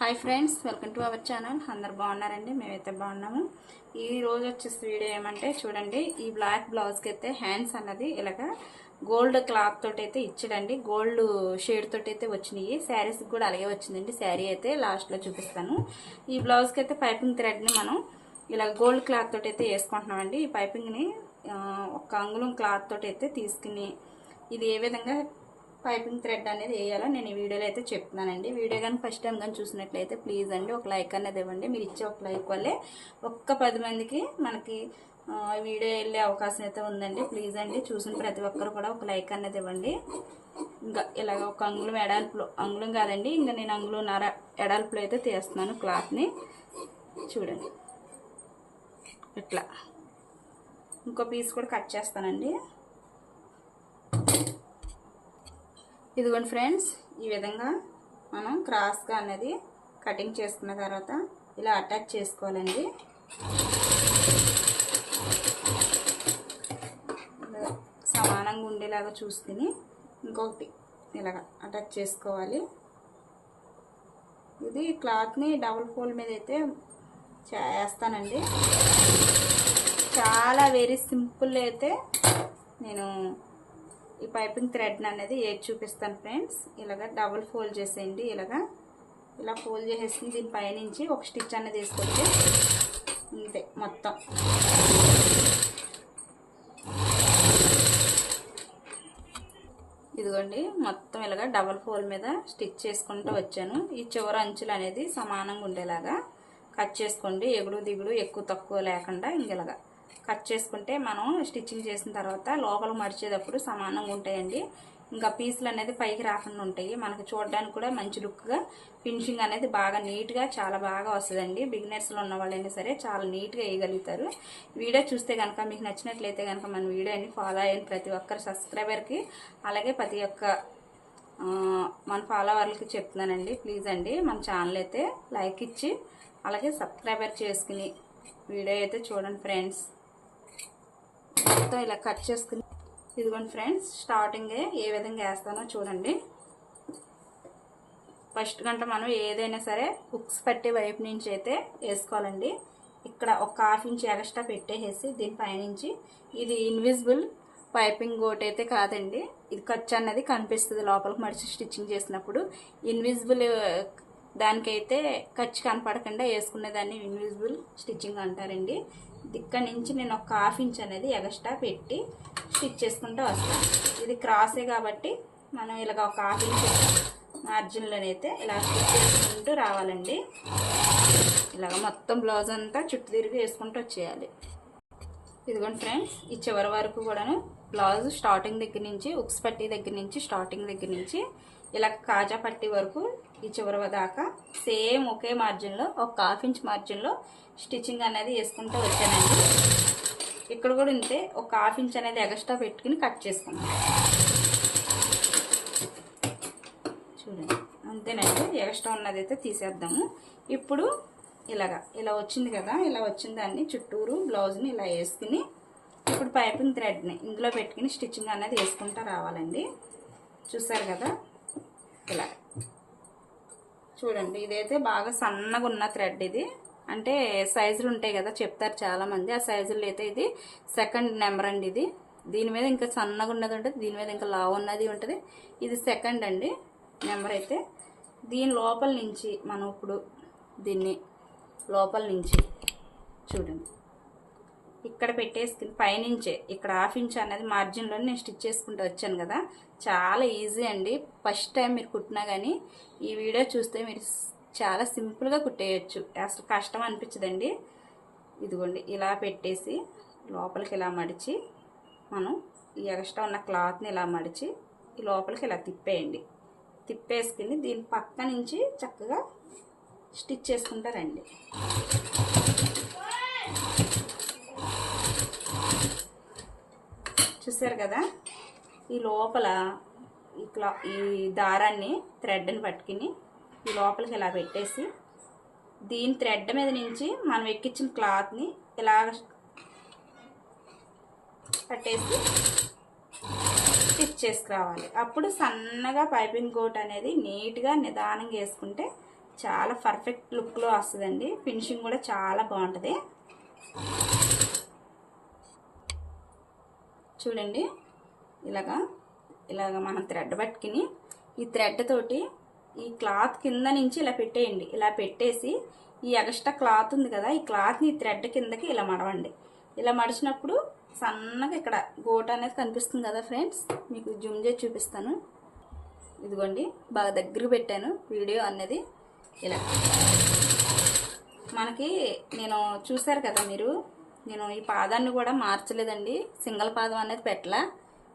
Hi friends welcome to our channel. అందరు బాగున్నారండి? మేమైతే బాగున్నాము. ఈ రోజు వచ్చేసి వీడియో ఏమంటే చూడండి ఈ బ్లాక్ బ్లౌజ్కి అయితే హ్యాండ్స్ అన్నది ఇలాగ గోల్డ్ క్లాత్ తోటి అయితే ఇచ్చాడండి. గోల్డ్ షేడ్ తోటి అయితే వచ్చినాయి. శారీస్కి కూడా అలాగే వచ్చిందండి. శారీ అయితే లాస్ట్లో చూపిస్తాను. ఈ బ్లౌజ్కి అయితే పైపింగ్ థ్రెడ్ని మనం ఇలా గోల్డ్ క్లాత్ తోటి అయితే వేసుకుంటున్నామండి. ఈ పైపింగ్ని ఒక అంగుళం క్లాత్ తోటి అయితే తీసుకుని ఇది ఏ విధంగా పైపింగ్ థ్రెడ్ అనేది వేయాలో నేను ఈ వీడియోలో అయితే చెప్తున్నానండి. వీడియో కానీ ఫస్ట్ టైం కానీ చూసినట్లయితే ప్లీజ్ అండి ఒక లైక్ అనేది ఇవ్వండి. మీరు ఇచ్చే ఒక లైక్ వల్లే ఒక్క పది మందికి మనకి వీడియో వెళ్ళే అవకాశం అయితే ఉందండి. ప్లీజ్ అండి చూసిన ప్రతి ఒక్కరు కూడా ఒక లైక్ అనేది ఇవ్వండి. ఇంకా ఇలాగ ఒక అంగుళం ఎడాల్పులో అంగుళం కాదండి ఇంకా నేను అంగుళం నర ఎడాల్పులో అయితే తీస్తున్నాను క్లాత్ని చూడండి. ఇట్లా. ఇంకో పీస్ కూడా కట్ చేస్తానండి. ఇదిగోండి ఫ్రెండ్స్ ఈ విధంగా మనం క్రాస్గా అనేది కటింగ్ చేసుకున్న తర్వాత ఇలా అటాచ్ చేసుకోవాలండి. సమానంగా ఉండేలాగా చూసుకుని ఇంకొకటి ఇలాగ అటాచ్ చేసుకోవాలి. ఇది క్లాత్ని డబుల్ ఫోల్ మీద అయితే చేస్తానండి చాలా వెరీ సింపుల్ అయితే నేను ఈ పైపింగ్ థ్రెడ్ అనేది ఏది చూపిస్తాను ఫ్రెండ్స్? ఇలాగ డబుల్ ఫోల్డ్ చేసేయండి ఇలాగా. ఇలా ఫోల్డ్ చేసేసి దీని పైనుంచి ఒక స్టిచ్ అనేది తీసుకొచ్చి అంతే మొత్తం. ఇదిగోండి మొత్తం ఇలాగ డబల్ ఫోల్ మీద స్టిచ్ చేసుకుంటూ వచ్చాను. ఈ చివరి అంచులు అనేది సమానంగా ఉండేలాగా కట్ చేసుకోండి. ఎగుడు దిగుడు ఎక్కువ తక్కువ లేకుండా ఇంకెలాగా కట్ చేసుకుంటే మనం స్టిచ్చింగ్ చేసిన తర్వాత లోపల మరిచేటప్పుడు సమానంగా ఉంటాయండి. ఇంకా పీసులు అనేది పైకి రాకుండా ఉంటాయి. మనకు చూడడానికి కూడా మంచి లుక్గా ఫినిషింగ్ అనేది బాగా నీట్గా చాలా బాగా వస్తుందండి. బిగినర్స్లో ఉన్న వాళ్ళైనా సరే చాలా నీట్గా వేయగలుగుతారు. వీడియో చూస్తే కనుక మీకు నచ్చినట్లయితే కనుక మన వీడియోని ఫాలో అయిన ప్రతి ఒక్కరు సబ్స్క్రైబర్కి అలాగే ప్రతి ఒక్క మన ఫాలోవర్లకి చెప్తున్నానండి. ప్లీజ్ అండి మన ఛానల్ అయితే లైక్ ఇచ్చి అలాగే సబ్స్క్రైబర్ చేసుకుని వీడియో అయితే చూడండి ఫ్రెండ్స్ మొత్తం ఇలా కట్ చేసుకుని ఇదిగోండి ఫ్రెండ్స్ స్టార్టింగే ఏ విధంగా వేస్తానో చూడండి. ఫస్ట్ గంట మనం ఏదైనా సరే హుక్స్ పట్టే వైపు నుంచి అయితే వేసుకోవాలండి. ఇక్కడ ఒక హాఫ్ ఇంచ్ ఎక్స్ట్రా పెట్టేసేసి దీని పైనుంచి ఇది ఇన్విజిబుల్ పైపింగ్ గోట్ అయితే కాదండి. ఇది ఖర్చు అన్నది కనిపిస్తుంది లోపలికి మడిచి స్టిచ్చింగ్ చేసినప్పుడు. ఇన్విజిబుల్ దానికైతే ఖర్చు కనపడకుండా వేసుకునే దాన్ని ఇన్విజిబుల్ స్టిచ్చింగ్ అంటారండి. ఇక్కడ నుంచి నేను ఒక హాఫ్ ఇంచ్ అనేది ఎగస్ట్రా పెట్టి స్టిచ్ చేసుకుంటూ వస్తాను ఇది క్రాసే కాబట్టి మనం ఇలాగ ఒక హాఫ్ ఇంచ్ మార్జిన్లోనైతే ఇలా స్టిచ్ చేసుకుంటూ రావాలండి. ఇలాగ మొత్తం బ్లౌజ్ అంతా చుట్టూ తిరిగి వేసుకుంటూ వచ్చేయాలి. ఇదిగోండి ఫ్రెండ్స్ ఈ చివరి వరకు కూడాను బ్లౌజ్ స్టార్టింగ్ దగ్గర నుంచి ఉక్స్ పట్టి దగ్గర నుంచి స్టార్టింగ్ దగ్గర నుంచి ఇలా కాజా పట్టి వరకు ఈ చివరి దాకా సేమ్ ఒకే మార్జిన్లో ఒక హాఫ్ ఇంచ్ మార్జిన్లో స్టిచ్చింగ్ అనేది వేసుకుంటూ వచ్చానండి. ఇక్కడ కూడా ఇంతే ఒక హాఫ్ ఇంచ్ అనేది ఎగస్ట్రా పెట్టుకుని కట్ చేసుకున్నాం చూడండి అంతేనండి. ఎగస్ట్రా ఉన్నది అయితే తీసేద్దాము. ఇప్పుడు ఇలాగా ఇలా వచ్చింది కదా ఇలా వచ్చిన దాన్ని చుట్టూరు బ్లౌజ్ని ఇలా వేసుకుని ఇప్పుడు పైపింగ్ థ్రెడ్ని ఇందులో పెట్టుకుని స్టిచ్చింగ్ అనేది వేసుకుంటూ రావాలండి. చూసారు కదా? ఇలా చూడండి ఇదైతే బాగా సన్నగా ఉన్న థ్రెడ్ ఇది. అంటే సైజులు ఉంటాయి కదా చెప్తారు చాలామంది. ఆ సైజుల్లో అయితే ఇది సెకండ్ నెంబర్ అండి ఇది. దీని మీద ఇంకా సన్నగా ఉన్నది ఉంటుంది దీని మీద ఇంకా లావు ఉన్నది ఉంటుంది. ఇది సెకండ్ అండి నెంబర్ అయితే. దీని లోపల నుంచి మనం ఇప్పుడు దీన్ని లోపల నుంచి చూడండి. ఇక్కడ పెట్టేసుకుని పైనుంచే ఇక్కడ హాఫ్ ఇంచ్ అనేది మార్జిన్లో నేను స్టిచ్ చేసుకుంటూ వచ్చాను కదా. చాలా ఈజీ అండి. ఫస్ట్ టైం మీరు కుట్టినా కానీ ఈ వీడియో చూస్తే మీరు చాలా సింపుల్గా కుట్టేయచ్చు. అసలు కష్టం అనిపించదండి. ఇదిగోండి ఇలా పెట్టేసి లోపలికి ఇలా మడిచి మనం ఈ ఎక్స్ట్రా ఉన్న క్లాత్ని ఇలా మడిచి ఈ లోపలికి ఇలా తిప్పేయండి. తిప్పేసుకుని దీని పక్క నుంచి చక్కగా స్టిచ్ చేసుకుంటారండి చూసారు కదా? ఈ లోపల ఈ క్లా ఈ దారాన్ని థ్రెడ్ని పట్టుకుని ఈ లోపలికి ఇలా పెట్టేసి దీని థ్రెడ్ మీద నుంచి మనం ఎక్కించిన క్లాత్ని ఇలా పట్టేసి స్టిచ్ చేసుకురావాలి. అప్పుడు సన్నగా పైపింగ్ కోట్ అనేది నీట్గా నిదానంగా వేసుకుంటే చాలా పర్ఫెక్ట్ లుక్లో వస్తుందండి. ఫినిషింగ్ కూడా చాలా బాగుంటుంది. చూడండి. ఇలాగా ఇలాగ మనం థ్రెడ్ పట్టుకుని ఈ థ్రెడ్ తోటి ఈ క్లాత్ కింద నుంచి ఇలా పెట్టేయండి. ఇలా పెట్టేసి ఈ ఎక్స్ట్రా క్లాత్ ఉంది కదా ఈ క్లాత్ని ఈ థ్రెడ్ కిందకి ఇలా మడవండి. ఇలా మడిచినప్పుడు సన్నగా ఇక్కడ గోట అనేది కనిపిస్తుంది కదా ఫ్రెండ్స్ మీకు జూమ్ చేసి చూపిస్తాను. ఇదిగోండి బాగా దగ్గర పెట్టాను వీడియో అనేది ఇలా. మనకి నేను చూసారు కదా మీరు నేను ఈ పాదాన్ని కూడా మార్చలేదండి. సింగిల్ పాదం అనేది పెట్టలా.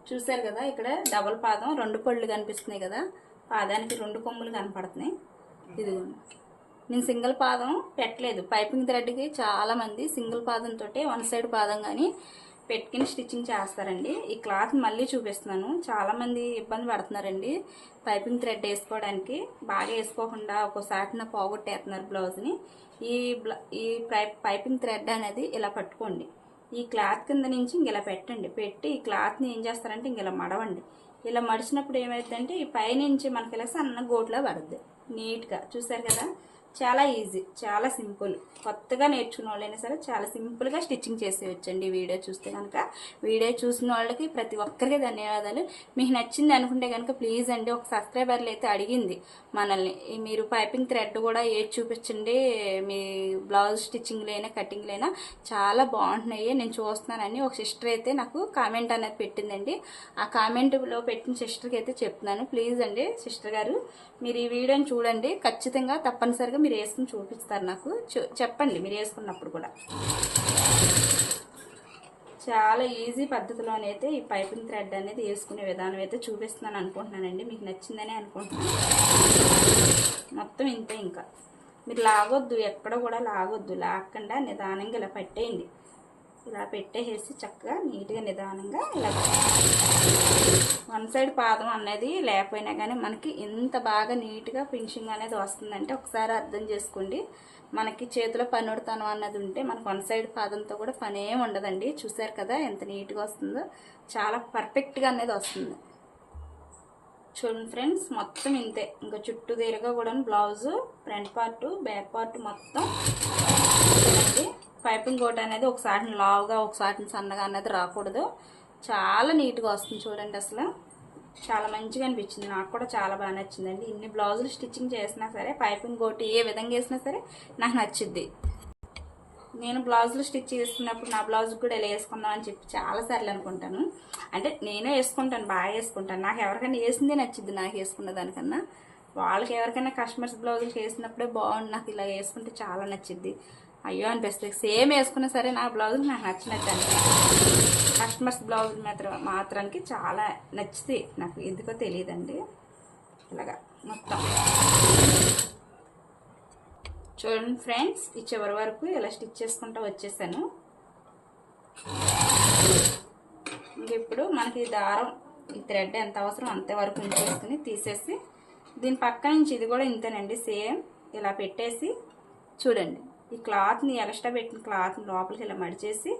చూశారు కదా ఇక్కడ డబుల్ పాదం రెండు పళ్ళు కనిపిస్తున్నాయి కదా. పాదానికి రెండు కొమ్ములు కనపడుతున్నాయి. ఇది నేను సింగిల్ పాదం పెట్టలేదు. పైపింగ్ థ్రెడ్కి చాలామంది సింగిల్ పాదంతో వన్ సైడ్ పాదం కానీ పెట్టుకుని స్టిచ్చింగ్ చేస్తారండి. ఈ క్లాత్ మళ్ళీ చూపిస్తున్నాను. చాలామంది ఇబ్బంది పడుతున్నారండి పైపింగ్ థ్రెడ్ వేసుకోవడానికి. బాగా వేసుకోకుండా ఒక్కోసారి పోగొట్టేస్తున్నారు బ్లౌజ్ని ఈ ఈ పైపింగ్ థ్రెడ్ అనేది ఇలా పట్టుకోండి. ఈ క్లాత్ కింద నుంచి ఇంక ఇలా పెట్టండి. పెట్టి ఈ క్లాత్ని ఏం చేస్తారంటే ఇంక ఇలా మడవండి. ఇలా మడిచినప్పుడు ఏమైందంటే ఈ పైనుంచి మనకి ఇలా సన్న గోట్లో పడుద్ది. నీట్గా. చూసారు కదా? చాలా ఈజీ చాలా సింపుల్. కొత్తగా నేర్చుకున్న వాళ్ళైనా సరే చాలా సింపుల్గా స్టిచ్చింగ్ చేసేయచ్చండి వీడియో చూస్తే కనుక వీడియో చూసిన వాళ్ళకి ప్రతి ఒక్కరికి ధన్యవాదాలు. మీకు నచ్చింది అనుకుంటే కనుక ప్లీజ్ అండి ఒక సబ్స్క్రైబర్లు అయితే అడిగింది మనల్ని. మీరు పైపింగ్ థ్రెడ్ కూడా ఏది చూపించండి మీ బ్లౌజ్ స్టిచ్చింగ్లైనా కటింగ్లైనా చాలా బాగుంటున్నాయి. నేను చూస్తున్నానని ఒక సిస్టర్ అయితే నాకు కామెంట్ అనేది పెట్టిందండి. ఆ కామెంట్లో పెట్టిన సిస్టర్కి అయితే చెప్తున్నాను. ప్లీజ్ అండి సిస్టర్ గారు మీరు ఈ వీడియోని చూడండి. ఖచ్చితంగా తప్పనిసరిగా మీరు వేసుకుని చూపిస్తారు నాకు. చెప్పండి మీరు వేసుకున్నప్పుడు కూడా. చాలా ఈజీ పద్ధతిలోనైతే ఈ పైపింగ్ థ్రెడ్ అనేది వేసుకునే విధానం అయితే చూపిస్తున్నాను అనుకుంటున్నానండి. మీకు నచ్చిందని అనుకుంటున్నాను. మొత్తం ఇంతే ఇంకా. మీరు లాగొద్దు ఎక్కడ కూడా లాగొద్దు. లాగకుండా నిదానంగా ఇలా పట్టేయండి. ఇలా పెట్టేసి చక్కగా నీట్గా నిదానంగా ఇలా వన్ సైడ్ పాదం అనేది లేకపోయినా కానీ మనకి ఎంత బాగా నీట్గా ఫినిషింగ్ అనేది వస్తుందంటే ఒకసారి అర్థం చేసుకోండి. మనకి చేతిలో పని అన్నది ఉంటే మనకు వన్ సైడ్ పాదంతో కూడా పని ఏమి ఉండదండి. చూసారు కదా ఎంత నీట్గా వస్తుందో. చాలా పర్ఫెక్ట్గా అనేది వస్తుంది. చూడండి ఫ్రెండ్స్ మొత్తం ఇంతే. ఇంకా చుట్టూ తీరగా కూడా blouse front part back part మొత్తం పైపింగ్ కోట్ అనేది ఒకసారి లావుగా ఒకసారి సన్నగా అనేది రాకూడదు. చాలా నీట్గా వస్తుంది చూడండి అసలు. చాలా మంచిగా అనిపించింది. నాకు కూడా చాలా బాగా నచ్చిందండి. ఇన్ని బ్లౌజులు స్టిచ్చింగ్ చేసినా సరే పైపింగ్ కోటి ఏ విధంగా వేసినా సరే నాకు నచ్చుద్ది. నేను బ్లౌజులు స్టిచ్ చేసుకున్నప్పుడు నా బ్లౌజ్ కూడా ఇలా వేసుకుందాం అని చెప్పి చాలా సార్లు అనుకుంటాను. అంటే నేనే వేసుకుంటాను బాగా వేసుకుంటాను. నాకు ఎవరికైనా వేసిందే నచ్చింది నాకు వేసుకున్న దానికన్నా. వాళ్ళకి ఎవరికైనా కస్టమర్స్ బ్లౌజులు వేసినప్పుడే బాగుంది నాకు ఇలా వేసుకుంటే చాలా నచ్చింది అయ్యో అనిపిస్తుంది. సేమ్ వేసుకున్నా సరే నా బ్లౌజులు నాకు నచ్చినట్టు అనిపిస్తుంది. కస్టమర్స్ బ్లౌజులు మాత్రం మాత్రానికి చాలా నచ్చింది నాకు ఎందుకో తెలియదండి. ఇలాగా మొత్తం. చూడండి ఫ్రెండ్స్ ఈ చివరి వరకు ఇలా స్టిచ్ చేసుకుంటూ వచ్చేసాను. ఇప్పుడు మనకి దారం ఈ థ్రెడ్ ఎంత అవసరం అంతే వరకు ఉంచేసుకుని తీసేసి దీని పక్క నుంచి ఇది కూడా ఇంతేనండి సేమ్. ఇలా పెట్టేసి చూడండి. ఈ క్లాత్ని ఎక్స్ట్రా పెట్టిన క్లాత్ని లోపలికి ఇలా మడిచేసి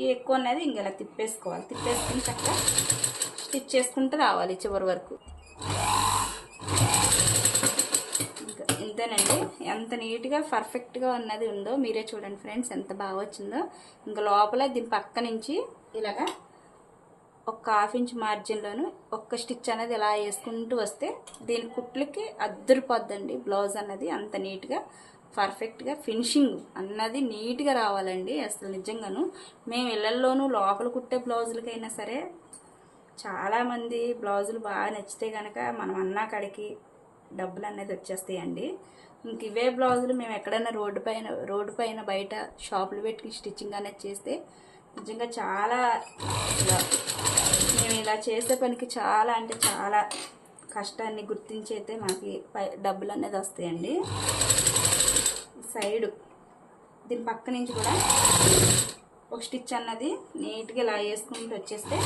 ఈ ఎక్కువ అనేది ఇంక ఇలా తిప్పేసుకోవాలి. తిప్పేసుకుని చక్కగా స్టిచ్ చేసుకుంటూ రావాలి చివరి వరకు. ఇంకా ఇంతేనండి. ఎంత నీట్గా పర్ఫెక్ట్గా ఉన్నది ఉందో మీరే చూడండి ఫ్రెండ్స్ ఎంత బాగా వచ్చిందో. ఇంకా లోపల దీని పక్క నుంచి ఇలాగా ఒక హాఫ్ ఇంచ్ మార్జిన్లోను ఒక్క స్టిచ్ అనేది ఇలా వేసుకుంటూ వస్తే దీని కుట్లకి అద్దరిపోద్దండి బ్లౌజ్ అన్నది అంత నీట్గా. పర్ఫెక్ట్గా ఫినిషింగ్ అన్నది నీట్గా రావాలండి అసలు నిజంగాను. మేము ఇళ్ళల్లోనూ లోపల కుట్టే బ్లౌజులకైనా సరే చాలామంది బ్లౌజులు బాగా నచ్చితే కనుక మనం అన్నా కాడికి డబ్బులు అనేది వచ్చేస్తాయండి. ఇంక ఇవే బ్లౌజులు మేము ఎక్కడైనా రోడ్డు పైన రోడ్డు పైన బయట షాపులు పెట్టి స్టిచ్చింగ్ అనేది చేస్తే నిజంగా చాలా మేము ఇలా చేసే పనికి చాలా అంటే చాలా కష్టాన్ని గుర్తించి అయితే మాకు పై డబ్బులు అనేది వస్తాయండి. సైడు. దీని పక్క నుంచి కూడా ఒక స్టిచ్ అన్నది నీట్గా ఇలా వేసుకుంటూ వచ్చేస్తే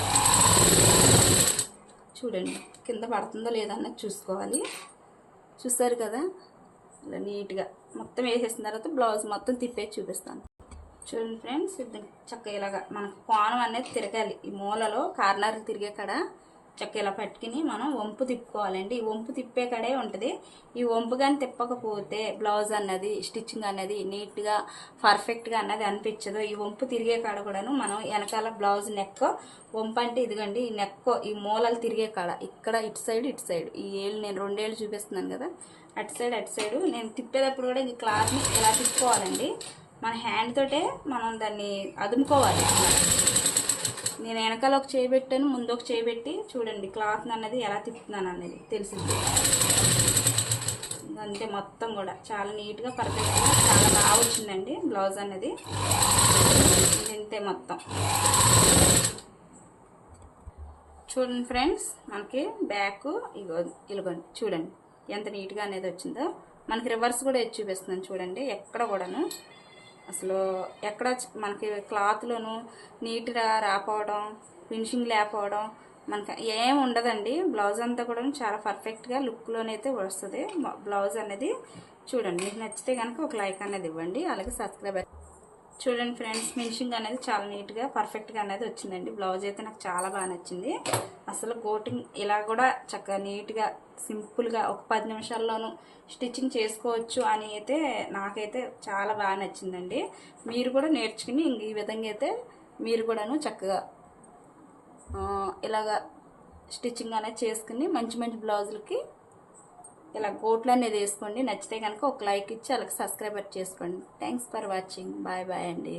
చూడండి కింద పడుతుందో లేదో అన్నది చూసుకోవాలి. చూస్తారు కదా? ఇలా నీట్గా మొత్తం వేసేసిన తర్వాత బ్లౌజ్ మొత్తం తిప్పేసి చూపిస్తాను. చూడండి ఫ్రెండ్స్ ఇది చక్కగా ఇలాగా మనకు కోణం అనేది తిరగాలి. ఈ మూలలో కార్నర్లు తిరిగే కాడ చక్క ఇలా పట్టుకుని మనం వంపు తిప్పుకోవాలండి. ఈ వంపు తిప్పే కడే ఉంటుంది. ఈ వంపు కానీ తిప్పకపోతే బ్లౌజ్ అన్నది స్టిచ్చింగ్ అన్నది నీట్గా పర్ఫెక్ట్గా అన్నది అనిపించదు. ఈ వంపు తిరిగే కాడ కూడాను మనం వెనకాల బ్లౌజ్ నెక్ వంపు అంటే ఇదిగండి ఈ నెక్ ఈ మూలలు తిరిగే కాడ. ఇక్కడ ఇటు సైడ్ ఇటు సైడ్. ఈ ఏళ్ళు నేను రెండేళ్ళు చూపిస్తున్నాను కదా. అటు సైడ్ అటు సైడ్. నేను తిప్పేటప్పుడు కూడా ఈ క్లాత్ని ఇలా తిప్పుకోవాలండి? మన హ్యాండ్ తోటే మనం దాన్ని అదుముకోవాలి. నేను వెనకాల ఒక చేయి పెట్టాను ముందు ఒక చేయి పెట్టి చూడండి క్లాత్ అన్నది ఎలా తిప్పుతున్నాను అనేది తెలిసింది అంతే మొత్తం కూడా. చాలా నీట్గా పర్ఫెక్ట్గా చాలా బాగా వచ్చిందండి బ్లౌజ్ అన్నది. ఇంతే మొత్తం. చూడండి ఫ్రెండ్స్ మనకి బ్యాక్ ఇగో ఇలుగోండి చూడండి ఎంత నీట్గా అనేది వచ్చిందో. మనకి రివర్స్ కూడా వేసి చూపిస్తున్నాను చూడండి ఎక్కడ కూడాను. అసలు ఎక్కడ మనకి క్లాత్లోనూ నీట్గా రాపోవడం ఫినిషింగ్ లేకపోవడం మనకి ఏం ఉండదండి. బ్లౌజ్ అంతా కూడా చాలా పర్ఫెక్ట్గా లుక్లోనైతే వస్తుంది. బ్లౌజ్ అనేది చూడండి మీకు నచ్చితే కనుక ఒక లైక్ అనేది ఇవ్వండి. అలాగే సబ్స్క్రైబ్ చూడండి ఫ్రెండ్స్ ఫినిషింగ్ అనేది చాలా నీట్గా పర్ఫెక్ట్గా అనేది వచ్చిందండి. బ్లౌజ్ అయితే నాకు చాలా బాగా నచ్చింది. అసలు కోటింగ్ ఇలా కూడా చక్కగా నీట్గా సింపుల్గా ఒక పది నిమిషాల్లోనూ స్టిచ్చింగ్ చేసుకోవచ్చు అని అయితే నాకైతే చాలా బాగా నచ్చిందండి. మీరు కూడా నేర్చుకుని ఈ విధంగా అయితే మీరు కూడాను చక్కగా ఇలాగా స్టిచ్చింగ్ అనేది చేసుకుని మంచి మంచి బ్లౌజులకి ఇలా కోట్లు అనేది వేసుకోండి. నచ్చితే కనుక ఒక లైక్ ఇచ్చి అలాగే సబ్స్క్రైబర్ చేసుకోండి. Thanks for watching bye bye అండి.